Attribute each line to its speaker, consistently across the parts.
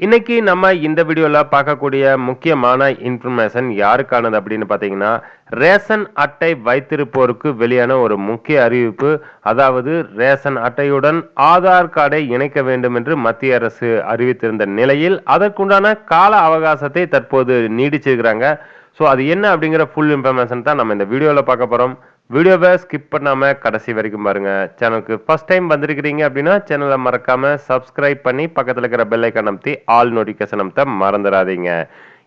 Speaker 1: இன்னைக்கு நம்ம இந்த வீடியோல பார்க்கக்கூடிய முக்கியமான இன்ஃபர்மேஷன் யாருக்கானது அப்படின்னு பார்த்தீங்கன்னா ரேஷன் அட்டை வைத்திருப்போருக்கு வெளியான ஒரு முக்கிய அறிவிப்பு அதாவது ரேஷன் அட்டையுடன் ஆதார் கார்டை இணைக்க வேண்டும் என்று மத்திய அரசு அறிவித்திருந்த நிலையில் அதற்குண்டான கால அவகாசத்தை தற்போது நீடிச்சிருக்கிறாங்க. ஸோ அது என்ன அப்படிங்கிற ஃபுல் இன்ஃபர்மேஷன் தான் நம்ம இந்த வீடியோவில் பார்க்க போகிறோம் வீடியோவை ஸ்கிப் பண்ணாமல் கடைசி வரைக்கும் பாருங்க. சேனலுக்கு ஃபஸ்ட் டைம் வந்திருக்கிறீங்க அப்படின்னா சேனலை மறக்காமல் சப்ஸ்கிரைப் பண்ணி பக்கத்தில் இருக்கிற பெல்லைக்கான் ஐக்கான் ஆல் நோட்டிஃபிகேஷன் அமைத்த மறந்துடாதீங்க.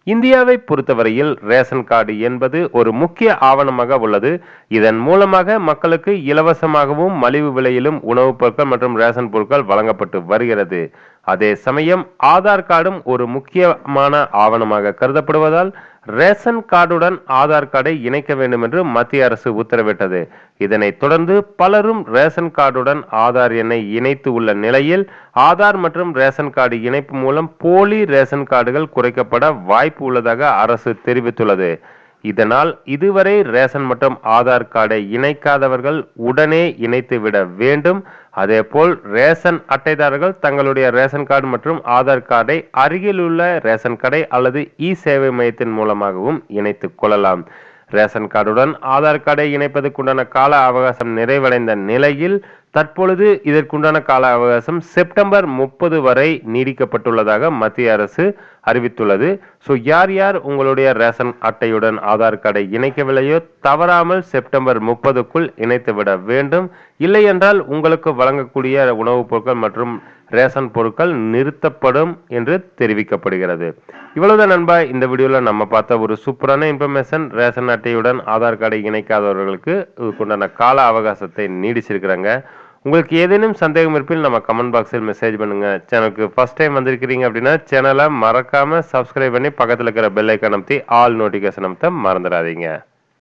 Speaker 1: இந்தியாவை பொறுத்தவரையில் ரேஷன் கார்டு என்பது ஒரு முக்கிய ஆவணமாக உள்ளது. இதன் மூலமாக மக்களுக்கு இலவசமாகவும் மலிவு விலையிலும் உணவுப் பொருட்கள் மற்றும் ரேஷன் பொருட்கள் வழங்கப்பட்டு வருகிறது. அதே சமயம் ஆதார் கார்டும் ஒரு முக்கியமான ஆவணமாக கருதப்படுவதால் ரேஷன் கார்டுடன் ஆதார் கார்டை இணைக்க வேண்டும் என்று மத்திய அரசு உத்தரவிட்டது. இதனைத் தொடர்ந்து பலரும் ரேஷன் கார்டுடன் ஆதார் எண்ணை இணைத்து உள்ள நிலையில் ஆதார் மற்றும் ரேஷன் கார்டு இணைப்பு மூலம் போலி ரேஷன் கார்டுகள் குறைக்கப்பட வாய்ப்பு உள்ளதாக அரசு தெரிவித்துள்ளது. இதனால் இதுவரை ரேஷன் மற்றும் ஆதார் கார்டை இணைக்காதவர்கள் உடனே இணைத்து விட வேண்டும். அதேபோல் ரேஷன் அட்டைதாரர்கள் தங்களுடைய ரேஷன் கார்டு மற்றும் ஆதார் கார்டை அருகிலுள்ள ரேஷன் கடை அல்லது இ சேவை மையத்தின் மூலமாகவும் இணைத்துக் கொள்ளலாம். ரேஷன் கார்டுடன் ஆதார் கார்டை இணைப்பதற்குண்டான கால அவகாசம் நிறைவடைந்த நிலையில் தற்பொழுது இதற்குண்டான கால அவகாசம் செப்டம்பர் முப்பது வரை நீடிக்கப்பட்டுள்ளதாக மத்திய அரசு அறிவித்துள்ளது. ஸோ யார் யார் உங்களுடைய ரேஷன் அட்டையுடன் ஆதார் கார்டை இணைக்கவில்லையோ தவறாமல் செப்டம்பர் முப்பதுக்குள் இணைத்துவிட வேண்டும். இல்லை என்றால் உங்களுக்கு வழங்கக்கூடிய உணவுப் பொருட்கள் மற்றும் ரேஷன் பொருட்கள் நிறுத்தப்படும் என்று தெரிவிக்கப்படுகிறது. இவ்வளவுதான் நண்பா இந்த வீடியோவில் நம்ம பார்த்த ஒரு சூப்பரான இன்ஃபர்மேஷன். ரேஷன் அட்டையுடன் ஆதார் கார்டை இணைக்காதவர்களுக்கு இதுக்குண்டான கால அவகாசத்தை நீடிச்சிருக்கிறாங்க. உங்களுக்கு ஏதேனும் சந்தேகம் இருப்பில் நம்ம கமெண்ட் பாக்ஸில் மெசேஜ் பண்ணுங்க. சேனலுக்கு ஃபர்ஸ்ட் டைம் வந்திருக்கிறீங்க அப்படின்னா சேனலை மறக்காம சப்ஸ்கிரைப் பண்ணி பக்கத்தில் இருக்கிற பெல் ஐக்கான் அமுத்தி ஆல் நோட்டிஃபிகேஷன் அமுத்த மறந்துடாதீங்க.